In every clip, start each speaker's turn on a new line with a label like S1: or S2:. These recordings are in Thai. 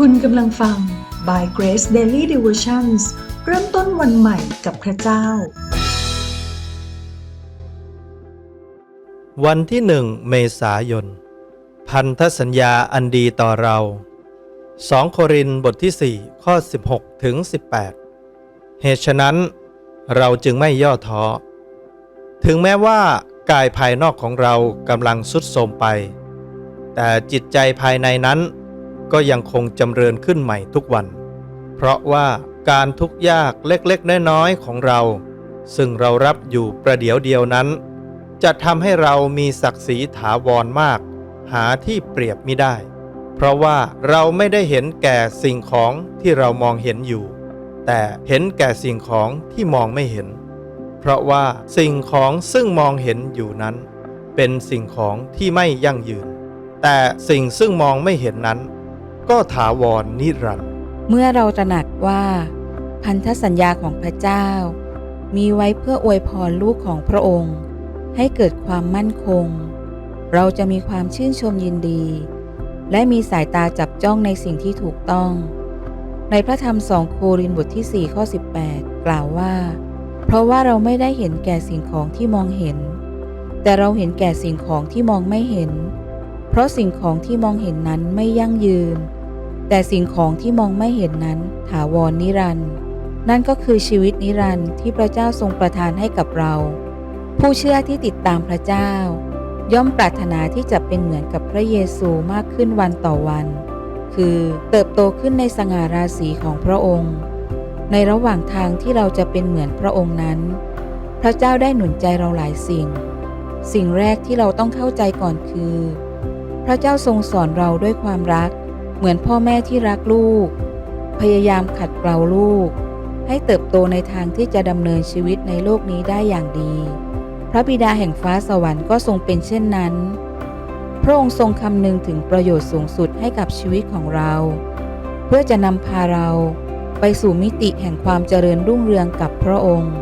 S1: คุณกำลังฟัง By Grace Daily Devotions เริ่มต้นวันใหม่กับพระเจ้า
S2: วันที่หนึ่งเมษายน พันธสัญญาอันดีต่อเรา 2 โครินบทที่ 4 ข้อ 16 ถึง 18 เหตุฉะนั้นเราจึงไม่ย่อท้อ ถึงแม้ว่ากายภายนอกของเรากำลังสุดโทรมไป แต่จิตใจภายในนั้น ก็ยังคงจำเริญขึ้นใหม่ทุกวัน เพราะว่าการทุกข์ยากเล็กๆน้อยๆของเรา ซึ่งเรารับอยู่ประเดี๋ยวเดียวนั้น จะทำให้เรามีศักดิ์ศรีถาวรมาก หาที่เปรียบไม่ได้ เพราะว่าเราไม่ได้เห็นแก่สิ่งของที่เรามองเห็นอยู่ แต่เห็นแก่สิ่งของที่มองไม่เห็น เพราะว่าสิ่งของซึ่งมองเห็นอยู่นั้น เป็นสิ่งของที่ไม่ยั่งยืน แต่สิ่งซึ่งมองไม่เห็นนั้น ก็ถาวรนิรันดร์
S3: เมื่อเราตระหนักว่า พันธสัญญาของพระเจ้า มีไว้เพื่ออวยพรลูกของพระองค์ ให้เกิดความมั่นคง เราจะมีความชื่นชมยินดี และมีสายตาจับจ้องในสิ่งที่ถูกต้อง ในพระธรรมสองโครินธ์บทที่ 4 ข้อ 18 กล่าวว่า เพราะว่าเราไม่ได้เห็นแก่สิ่งของที่มองเห็น แต่เราเห็นแก่สิ่งของที่มองไม่เห็น เพราะสิ่งของที่มองเห็นนั้นไม่ยั่งยืน แต่สิ่งของที่มองไม่เห็นนั้นถาวรนิรันดร์นั่นก็คือชีวิตนิรันดร์ที่พระเจ้าทรงประทานให้กับเรา ผู้เชื่อที่ติดตามพระเจ้า ย่อมปรารถนาที่จะเป็นเหมือนกับพระเยซูมากขึ้นวันต่อวัน คือเติบโตขึ้นในสง่าราศีของพระองค์ ในระหว่างทางที่เราจะเป็นเหมือนพระองค์นั้น พระเจ้าได้หนุนใจเราหลายสิ่ง สิ่งแรกที่เราต้องเข้าใจก่อนคือ พระเจ้าทรงสอนเราด้วยความรัก เหมือนพ่อแม่ที่รักลูก พยายามขัดเกลาลูก ให้เติบโตในทางที่จะดำเนินชีวิตในโลกนี้ได้อย่างดี พระบิดาแห่งฟ้าสวรรค์ก็ทรงเป็นเช่นนั้น พระองค์ทรงคำนึงถึงประโยชน์สูงสุดให้กับชีวิตของเรา เพื่อจะนำพาเราไปสู่มิติแห่งความเจริญรุ่งเรืองกับพระองค์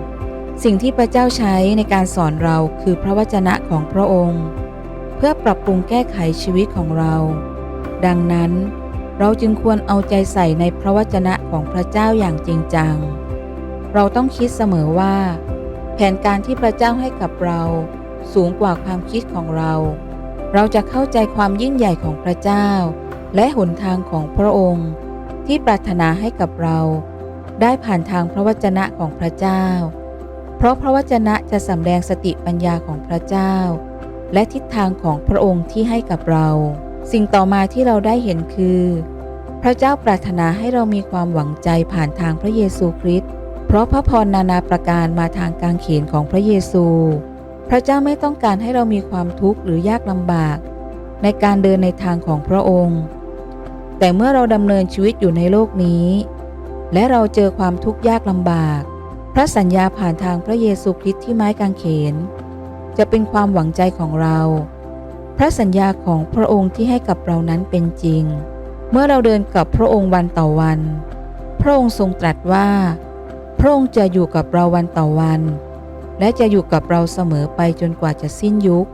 S3: สิ่งที่พระเจ้าใช้ในการสอนเราคือพระวจนะของพระองค์ เพื่อปรับปรุงแก้ไขชีวิตของเรา ดังนั้น เราจึงควรเอาใจใส่ในพระวจนะของพระเจ้าอย่างจริงจัง เราต้องคิดเสมอว่า แผนการที่พระเจ้าให้กับเรา สูงกว่าความคิดของเรา เราจะเข้าใจความยิ่งใหญ่ของพระเจ้า และหนทางของพระองค์ ที่ปรารถนาให้กับเรา ได้ผ่านทางพระวจนะของพระเจ้า เพราะพระวจนะจะสำแดงสติปัญญาของพระเจ้า และทิศทางของพระองค์ที่ให้กับเรา สิ่งต่อมาที่เราได้เห็นคือ พระเจ้าปรารถนาให้เรามีความหวังใจผ่านทางพระเยซูคริสต์เพราะพระพรนานาประการมาทางกางเขนของพระเยซู พระเจ้าไม่ต้องการให้เรามีความทุกข์หรือยากลำบาก ในการเดินในทางของพระองค์ แต่เมื่อเราดำเนินชีวิตอยู่ในโลกนี้ และเราเจอความทุกข์ยากลำบาก พระสัญญาผ่านทางพระเยซูคริสต์ที่ไม้กางเขน จะเป็นความหวังใจของเรา พระสัญญาของพระองค์ที่ให้กับเรานั้นเป็นจริง เมื่อเราเดินกับพระองค์วันต่อวัน พระองค์ทรงตรัสว่า พระองค์จะอยู่กับเราวันต่อวัน และจะอยู่กับเราเสมอไปจนกว่าจะสิ้นยุค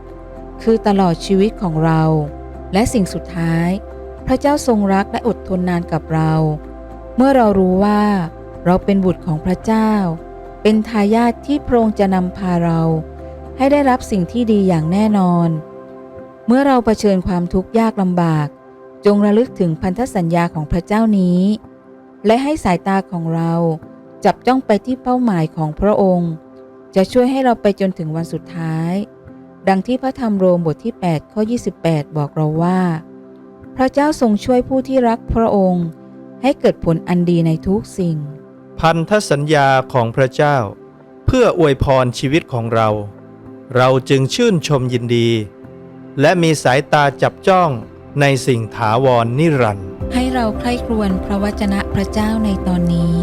S3: คือตลอดชีวิตของเรา และสิ่งสุดท้าย พระเจ้าทรงรักและอดทนนานกับเรา เมื่อเรารู้ว่าเราเป็นบุตรของพระเจ้า เป็นทายาทที่พระองค์จะนำพาเรา ให้ได้รับสิ่งที่ดีอย่างแน่นอน เมื่อเราเผชิญความทุกข์ยากลำบาก จงระลึกถึงพันธสัญญาของพระเจ้านี้ และให้สายตาของเราจับจ้องไปที่เป้าหมายของพระองค์ จะช่วยให้เราไปจนถึงวันสุดท้าย ดังที่พระธรรมโรมบทที่ 8 ข้อ 28 บอกเราว่า พระเจ้าทรงช่วยผู้ที่รักพระองค์ ให้เกิดผลอันดีในทุกสิ่ง
S2: พันธสัญญาของพระเจ้า เพื่ออวยพรชีวิตของเรา เราจึงชื่นชมยินดี และมีสายตาจับจ้องในสิ่งถาวรนิรันดร์
S3: ให้เราใคร่ครวญพระวจนะพระเจ้าในตอนนี้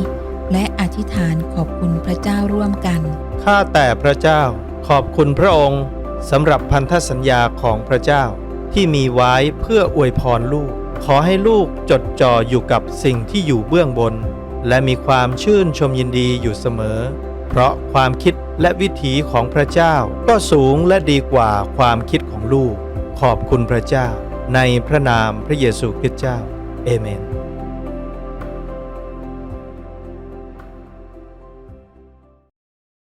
S3: และอธิษฐานขอบคุณพระเจ้าร่วมกัน
S2: ข้าแต่พระเจ้าขอบคุณพระองค์สำหรับพันธสัญญาของพระเจ้า ที่มีไว้เพื่ออวยพรลูก ขอให้ลูกจดจ่ออยู่กับสิ่งที่อยู่เบื้องบน และมีความชื่นชมยินดีอยู่เสมอ เพราะความคิด และวิถีของพระเจ้าก็สูงและดีกว่าความคิดของลูก ขอบคุณพระเจ้า ในพระนามพระเยซูคริสต์เจ้า เอเมน